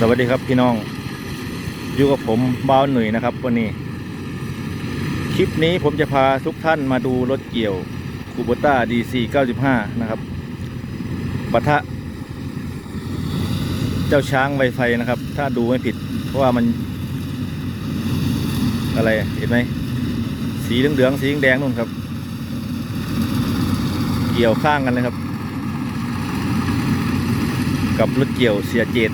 สวัสดีครับพี่น้อง อยู่กับผมบ้าวหนุ่ยนะครับวันนี้ คลิปนี้ผมจะพาทุกท่านมาดูรถเกี่ยวคูโบต้า DC 95นะครับปะทะ เจ้าช้างไวไฟนะครับ ถ้าดูไม่ผิด เพราะว่ามัน อะไรเห็นไหม สีเหลืองๆสีแดงนู่นครับ เกี่ยวข้างกันเลยครับ กับรถเกี่ยวเสียเจด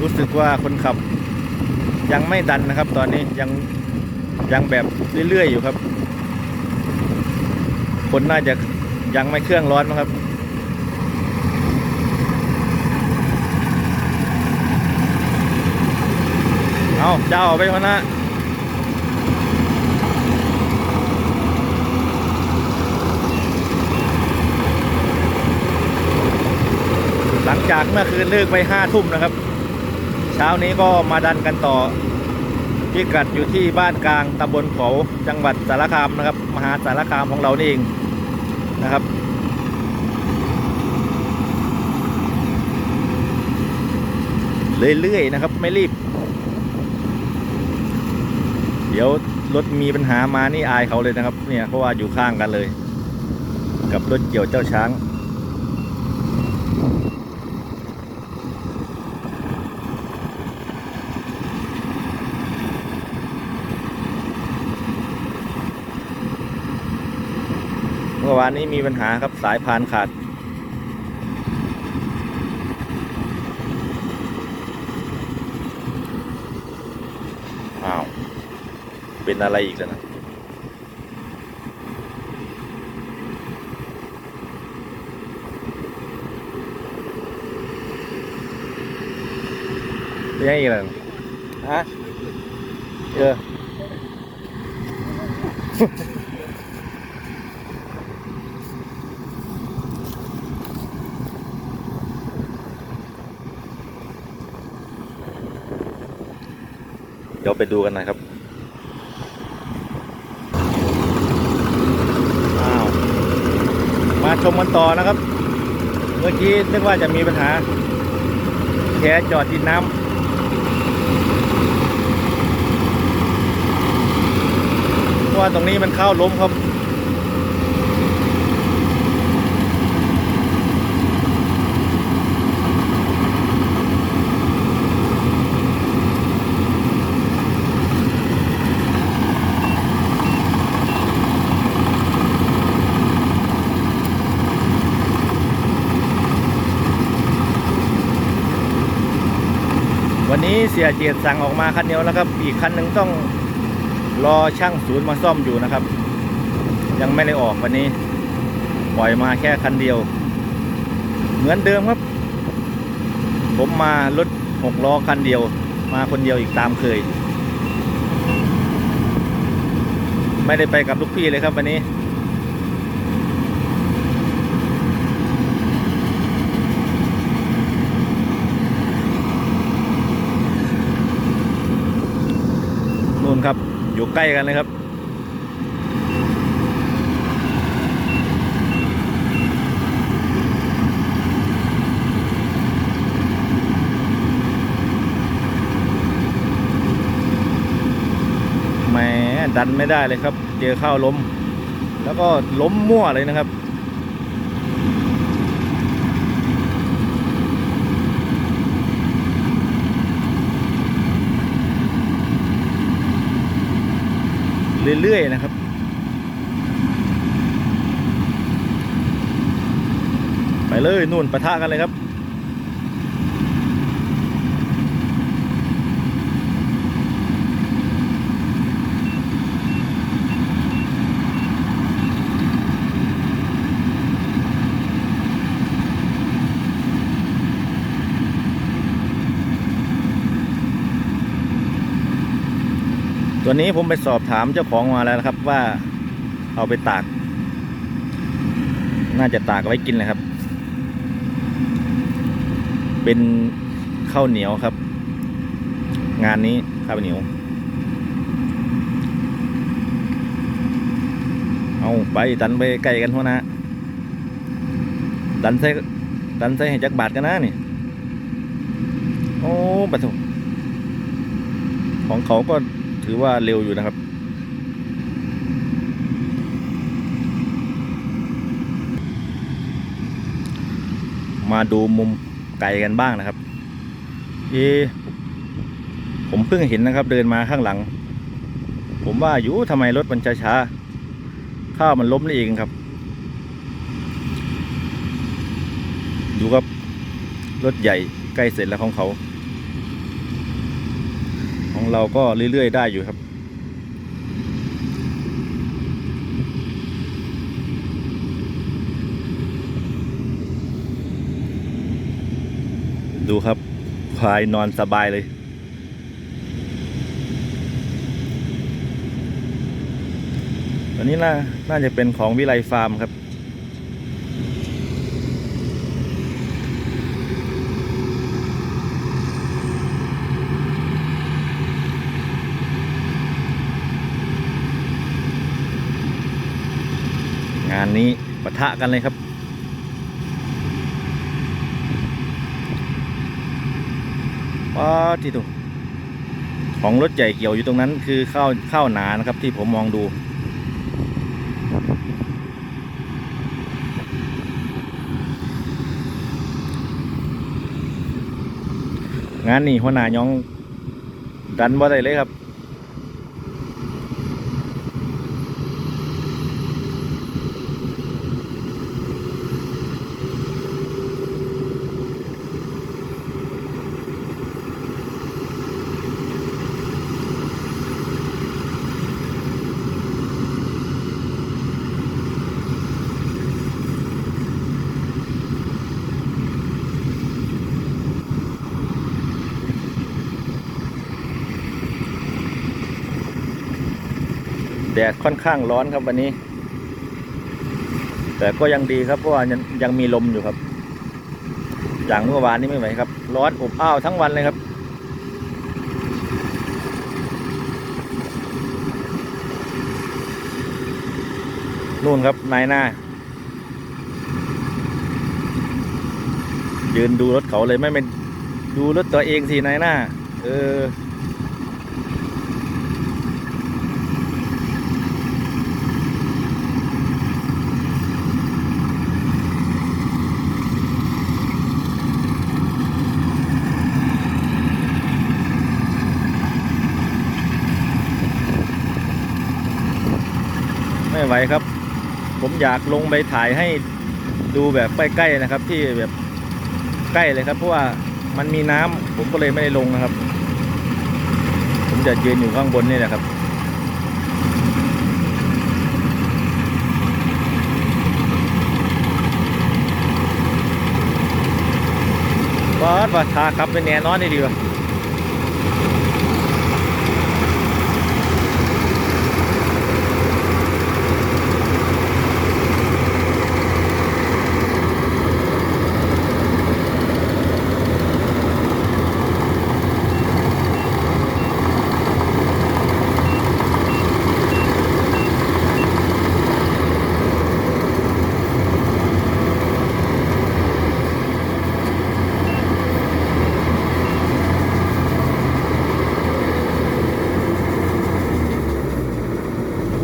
รู้สึกว่าคนขับยังไม่ดันนะครับ ตอนนี้ยังยังแบบเรื่อยๆอยู่ครับ คนน่าจะยังไม่เครื่องร้อนมั้งครับเอาเจ้าไปพนะหลังจากเมื่อคืนเลิกไปห้าทุ่มนะครับ ช้านี้ก็มาดันกันต่อพิกัดอยู่ที่บ้านกลางตำบลเขาจังหวัดสารคามนะครับ มหาสารคามของเรานี่เองนะครับ เรื่อยๆนะครับไม่รีบ เดี๋ยวรถมีปัญหามานี่อายเขาเลยนะครับ เนี่ยเพราะว่าอยู่ข้างกันเลย กับรถเกี่ยวเจ้าช้าง วานนี้มีปัญหาครับสายพานขาด อ้าว เป็นอะไรอีกแล้วนะเป็นยังไงอีกแล้วนะฮะ เออ ดี๋ยวไปดูกันนะครับอ้าวมาชมกันต่อนะครับ เมื่อกี้นึกว่าจะมีปัญหาแค่จอดดินน้ำเพราะว่าตรงนี้มันเข้าล้มครับ สียเจียดสั่งออกมาคันเดียวแล้วครับอีกคันหนึ่งต้องรอช่างศูนย์มาซ่อมอยู่นะครับ ยังไม่ได้ออกวันนี้ ปล่อยมาแค่คันเดียว เหมือนเดิมครับ ผมมารถหกล้อคันเดียว มาคนเดียวอีกตามเคย ไม่ได้ไปกับลูกพี่เลยครับวันนี้ ครับ อยู่ใกล้กันเลยครับ แหมดันไม่ได้เลยครับ เจอข้าวล้ม แล้วก็ล้มมั่วเลยนะครับ เรื่อยๆนะครับไปเลยนู่นปะทะกันเลยครับ ตัวนี้ผมไปสอบถามเจ้าของมาแล้วนะครับว่าเอาไปตาก น่าจะตากไว้กินเลยครับ เป็นข้าวเหนียวครับ งานนี้ข้าวเหนียว เอาไปดันไปไกลกันหัวนะดันใส่ดันใส่ให้จักบาทกันนะนี่ โอ้ปะโถของเขาก็ ถือว่าเร็วอยู่นะครับ มาดูมุมไกลกันบ้างนะครับ เอ ผมเพิ่งเห็นนะครับ เดินมาข้างหลัง ผมว่าอยู่ทำไมรถมันช้าๆข้าวมันล้มนี่เองครับ ดูครับ รถใหญ่ใกล้เสร็จแล้วของเขา ของเราก็เรื่อยๆได้อยู่ครับ ดูครับควายนอนสบายเลยตอนนี้น่าน่าจะเป็นของวิไลฟาร์มครับานนี้ปะทะกันเลยครับว้าที่ตัวของรถใหญ่เกี่ยวอยู่ตรงนั้นคือข้าวข้าวหนานะครับที่ผมมองดูงานนี้หัวหน้ายองดันบ่ได้เลยครับ แดดค่อนข้างร้อนครับวันนี้ แต่ก็ยังดีครับเพราะว่ายังยังมีลมอยู่ครับ อย่างเมื่อวานนี้ไม่ไหวครับ ร้อนอบอ้าวทั้งวันเลยครับนู่นครับนายหน้า ยืนดูรถเขาเลยไม่เป็นดูรถตัวเองสินายหน้า เออ ไม่ไหวครับ ผมอยากลงไปถ่ายให้ดูแบบใกล้ๆนะครับ ที่แบบใกล้เลยครับ เพราะว่ามันมีน้ำผมก็เลยไม่ได้ลงนะครับ ผมจะยืนอยู่ข้างบนนี่แหละครับวัดวัดทาครับเป็นแน่นอนนี่ดีวะ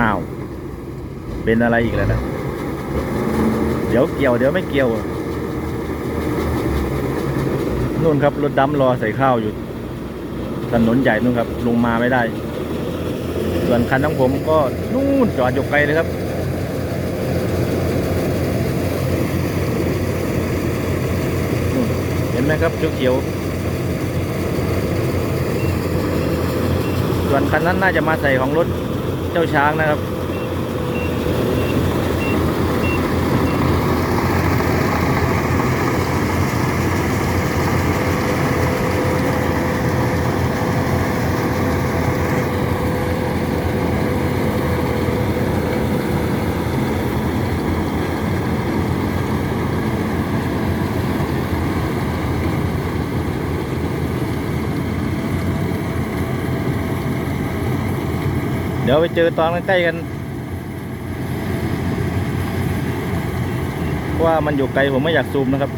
อ้าว เป็นอะไรอีกแล้วนะ เดี๋ยวเกี่ยวเดี๋ยวไม่เกี่ยวนู่นครับรถดำรอใส่ข้าวอยู่ ถนนใหญ่นู่นครับ ลงมาไม่ได้ ส่วนคันของผมก็นู่นจอดอยู่ไกลเลยครับ เห็นไหมครับเขียวๆส่วนคันนั้นน่าจะมาใส่ของรถเจ้าช้างนะครับ ดี๋ยวไปเจอตอนใกล้กันโอ้ราะว่ามันอยู่ไกลผมไม่อยากซูมนะครับ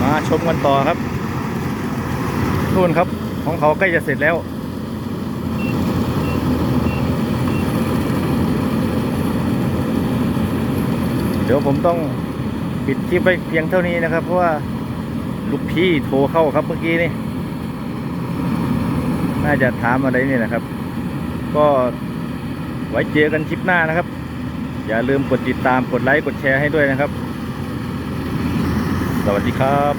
มาชมกันต่อครับนู่นครับ ของเขาใกล้จะเสร็จแล้วเดี๋ยวผมต้องปิดคลิปไปเพียงเท่านี้นะครับ เพราะว่าลูกพี่โทรเข้าครับเมื่อกี้นี่ น่าจะถามอะไรนี่นะครับ ก็ไว้เจอกันคลิปหน้านะครับ อย่าลืมกดติดตามกดไลค์กดแชร์ให้ด้วยนะครับ สวัสดีครับ